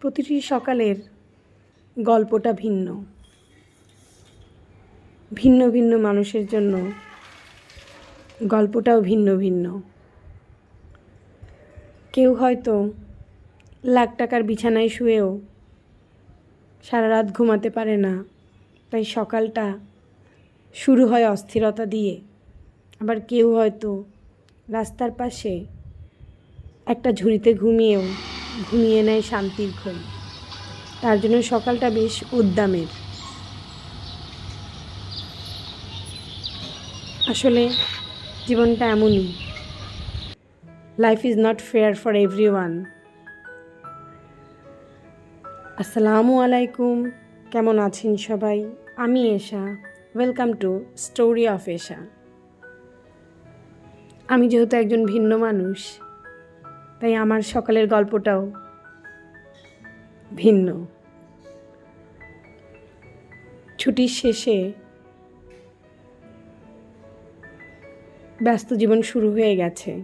প্রতিটি সকালের গল্পটা ভিন্ন। ভিন্ন ভিন্ন মানুষের জন্য গল্পটাও ভিন্ন ভিন্ন। কেউ হয়তো লাখ টাকার বিছানায় শুয়েও সারা রাত ঘুমাতে পারে না, তাই সকালটা শুরু হয় অস্থিরতা দিয়ে। আবার কেউ হয়তো রাস্তার পাশে একটা ঝুড়িতে ঘুমিয়েও ঘুমিয়ে নেয় শান্তির ঘুম তার জন্য সকালটা বেশ উদ্দামের। আসলে জীবনটা এমনই। Life is not fair for every one আসসালামু আলাইকুম। কেমন আছেন সবাই? আমি Esha. Welcome to story of Esha আমি যেহেতু একজন ভিন্ন মানুষ তাই আমার সকালের গল্পটাও ভিন্ন। ছুটির শেষে ব্যস্ত জীবন শুরু হয়ে গেছে।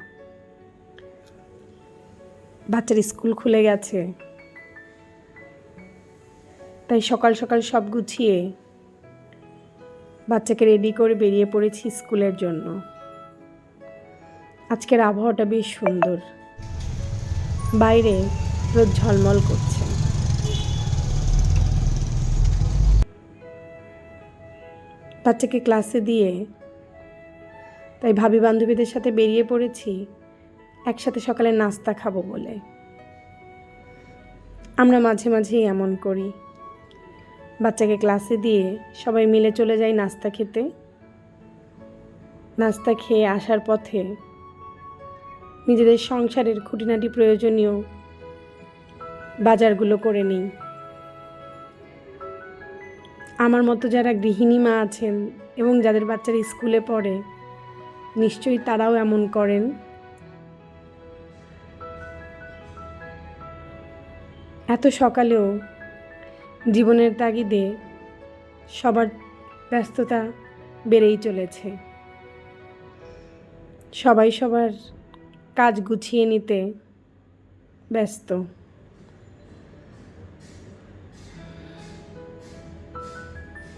বাচ্চার স্কুল খুলে গেছে। তাই সকাল সকাল সব গুছিয়ে বাচ্চাকে রেডি করে বেরিয়ে পড়েছি স্কুলের জন্য। আজকের আবহাওয়াটা বেশ সুন্দর। বাইরে রোদ ঝলমল করছে। বাচ্চাকে ক্লাসে দিয়ে তাই ভাবি বান্ধবীদের সাথে বেরিয়ে পড়েছি, একসাথে সকালে নাস্তা খাব বলে। আমরা মাঝে মাঝেই এমন করি। বাচ্চাকে ক্লাসে দিয়ে সবাই মিলে চলে যাই নাস্তা খেতে। নাস্তা খেয়ে আসার পথে নিজেদের সংসারের খুঁটিনাটি প্রয়োজনীয় বাজারগুলো করে নিই। আমার মতো যারা গৃহিণী মা আছেন এবং যাদের বাচ্চারা স্কুলে পড়ে, নিশ্চয়ই তারাও এমন করেন। এত সকালেও জীবনের তাগিদে সবার ব্যস্ততা বেড়েই চলেছে। সবাই সবার কাজ গুছিয়ে নিতে ব্যস্ত।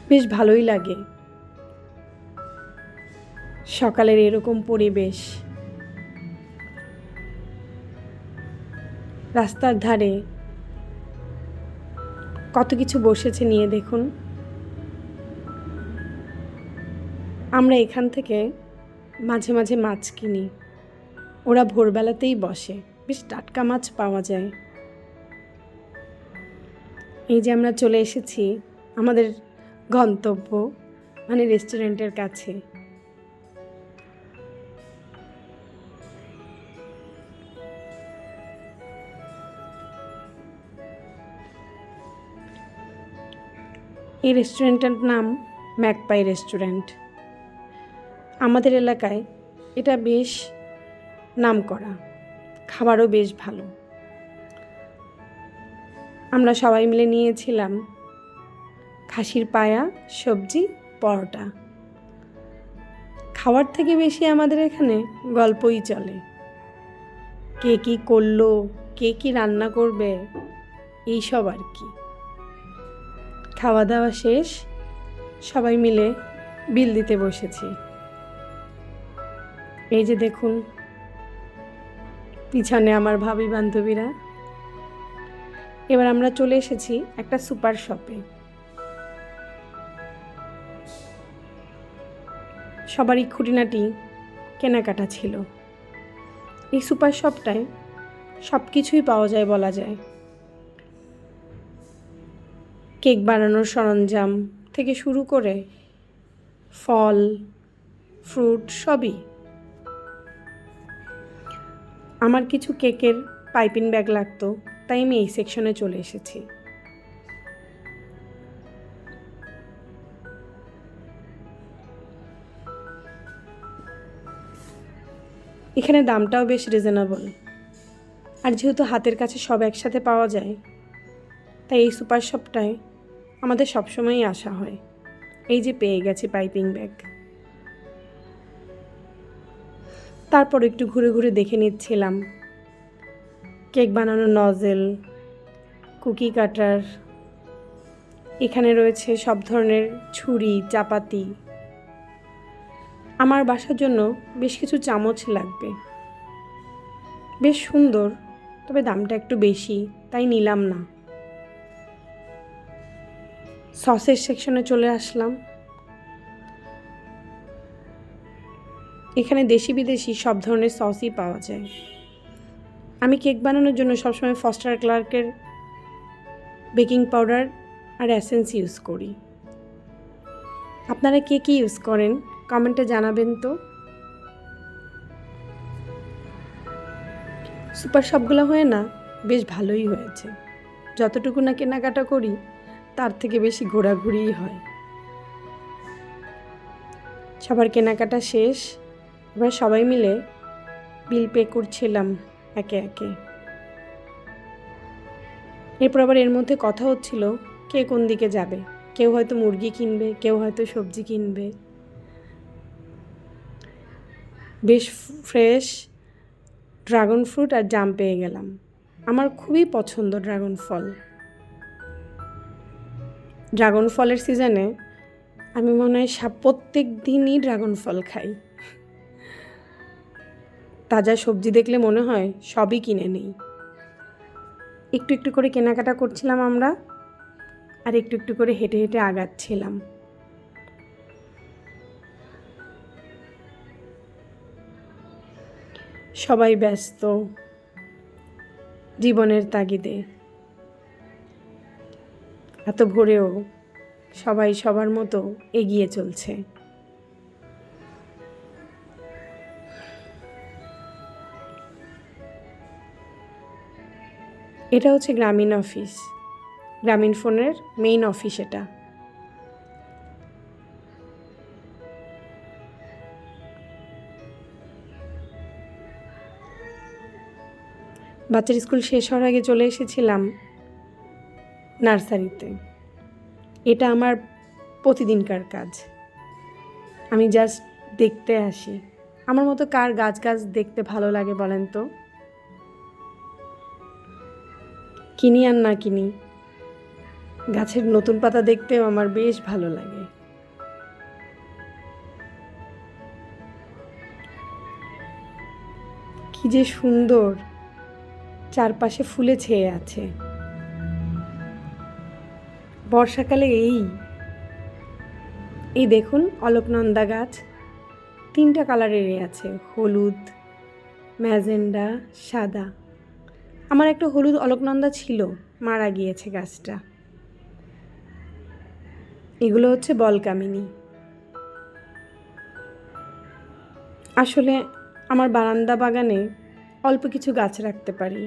বেশ ভালোই লাগে। সকালের এরকম পরিবেশ। রাস্তার ধারে কত কিছু বসেছে নিয়ে দেখুন। আমরা এখান থেকে মাঝে মাঝে মাছ কিনি। ওরা ভোরবেলাতেই বসে। বেশ টাটকা মাছ পাওয়া যায়। এই যে আমরা চলে এসেছি আমাদের গন্তব্য মানে রেস্টুরেন্টের কাছে। এই রেস্টুরেন্টের নাম ম্যাকপাই রেস্টুরেন্ট। আমাদের এলাকায় এটা বেশ নাম করা খাবারও বেশ ভালো। আমরা সবাই মিলে নিয়েছিলাম খাসির পায়া, সবজি, পরোটা। খাওয়ার থেকে বেশি আমাদের এখানে গল্পই চলে। কে কী করল, কে কী রান্না করবে, এইসব আর কি। খাওয়া দাওয়া শেষ, সবাই মিলে বিল দিতে বসেছি। এই যে দেখুন পিছনে আমার ভাবি বান্ধবীরা এবার আমরা চলে এসেছি একটা সুপার শপে। সবারই খুঁটিনাটি কেনাকাটা ছিল। এই সুপার শপটায় সব কিছুই পাওয়া যায় বলা যায়। কেক বানানোর সরঞ্জাম থেকে শুরু করে ফল, ফ্রুট সবই আমার কিছু কেকের পাইপিং ব্যাগ লাগতো, তাই আমি এই সেকশনে চলে এসেছি। এখানে দামটাও বেশ রিজনেবল আর যেহেতু হাতের কাছে সব একসাথে পাওয়া যায়, তাই এই সুপার শপটায় আমাদের সবসময়ই আসা হয়। এই যে পেয়ে গেছি পাইপিং ব্যাগ। তারপর একটু ঘুরে ঘুরে দেখে নিচ্ছিলাম। কেক বানানোর নজেল, কুকি কাটার, এখানে রয়েছে সব ধরনের ছুরি, চাপাতি। আমার বাসার জন্য বেশ কিছু চামচ লাগবে। বেশ সুন্দর, তবে দামটা একটু বেশি, তাই নিলাম না। সসের সেকশনে চলে আসলাম। এখানে দেশি বিদেশি সব ধরনের সসই পাওয়া যায়। আমি কেক বানানোর জন্য সবসময় ফস্টার ক্লার্কের বেকিং পাউডার আর অ্যাসেন্স ইউজ করি। আপনারা কে কী ইউজ করেন? কমেন্টে জানাবেন তো। সুপার শপগুলো হয়ে না, বেশ ভালোই হয়েছে। যতটুকু না কেনাকাটা করি, তার থেকে বেশি ঘোরাঘুরিই হয়। সবার কেনাকাটা শেষ। এবার সবাই মিলে বিল পে করছিলাম একে একে। এরপর আবার এর মধ্যে কথা হচ্ছিল, কে কোন দিকে যাবে? কেউ হয়তো মুরগি কিনবে, কেউ হয়তো সবজি কিনবে। বেশ ফ্রেশ ড্রাগন ফ্রুট আর জাম পেয়ে গেলাম। আমার খুবই পছন্দ ড্রাগন ফল। ড্রাগন ফলের সিজনে আমি মনে হয় প্রত্যেক দিনই ড্রাগন ফল খাই। তাজা সবজি দেখলে মনে হয় সবই কিনে নেই। একটু একটু করে কেনাকাটা করছিলাম আমরা, আর একটু একটু করে হেঁটে হেঁটে আগাচ্ছিলাম। সবাই ব্যস্ত, জীবনের তাগিদে। এত ভোরেও সবাই সবার মতো এগিয়ে চলছে। এটা হচ্ছে গ্রামীণ অফিস। গ্রামীণ ফোনের মেইন অফিস এটা। বাচ্চার স্কুল শেষ হওয়ার আগে চলে এসেছিলাম নার্সারিতে। এটা আমার প্রতিদিনকার কাজ। আমি জাস্ট দেখতে আসি। আমার মতো কার গাছ গাছ দেখতে ভালো লাগে বলেন তো? কিনি আর না কিনি। গাছের নতুন পাতা দেখতেও আমার বেশ ভালো লাগে। কি যে সুন্দর। চারপাশে ফুলে ছেয়ে আছে। বর্ষাকালে এই। এই দেখুন অলোকনন্দা গাছ। তিনটা কালারেরই আছে, হলুদ, ম্যাজেন্ডা, সাদা। আমার একটা হলুদ অলকনন্দা ছিল, মারা গিয়েছে গাছটা। এগুলো হচ্ছে বলকামিনী। আসলে আমার বারান্দা বাগানে অল্প কিছু গাছ রাখতে পারি,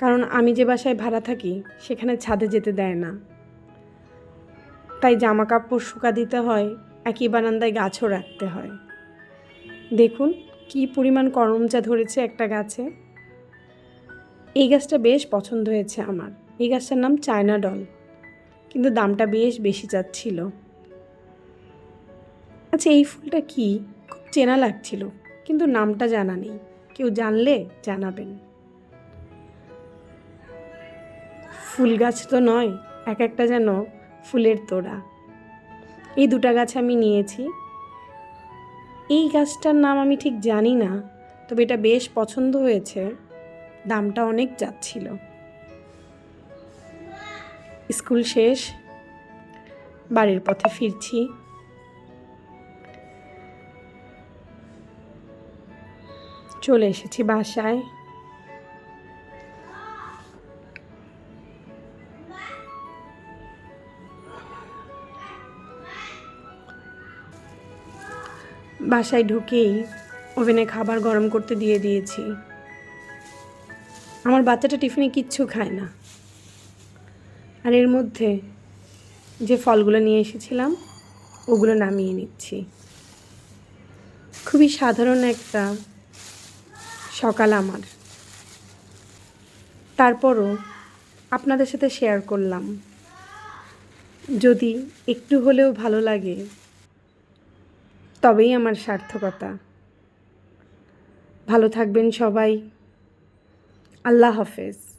কারণ আমি যে বাসায় ভাড়া থাকি, সেখানে ছাদে যেতে দেয় না। তাই জামা কাপড় শুকা দিতে হয়, একই বারান্দায় গাছও রাখতে হয়। দেখুন, কি পরিমাণ করমচা ধরেছে একটা গাছে। এই গাছটা বেশ পছন্দ হয়েছে আমার। এই গাছটার নাম চায়না ডল। কিন্তু দামটা বেশ বেশি চাচ্ছিল আচ্ছা এই ফুলটা কি? খুব চেনা লাগছিল, কিন্তু নামটা জানা নেই। কেউ জানলে জানাবেন। ফুল গাছ তো নয়, এক একটা যেন ফুলের তোড়া। এই দুটা গাছ আমি নিয়েছি। এই গাছটার নাম আমি ঠিক জানি না, তবে এটা বেশ পছন্দ হয়েছে। দামটা অনেক যাচ্ছিল। স্কুল শেষ, বাড়ির পথে ফিরছি। চলে এসেছি বাসায়। বাসায় ঢুকেই ওভেনে খাবার গরম করতে দিয়ে দিয়েছি। আমার বাচ্চাটা টিফিনে কিচ্ছু খায় না। আর এর মধ্যে যে ফলগুলো নিয়ে এসেছিলাম, ওগুলো নামিয়ে নিচ্ছি। খুবই সাধারণ একটা সকাল আমার। তারপরও আপনাদের সাথে শেয়ার করলাম। যদি একটু হলেও ভালো লাগে, তবেই আমার সার্থকতা। ভালো থাকবেন সবাই। আল্লাহ হাফেজ।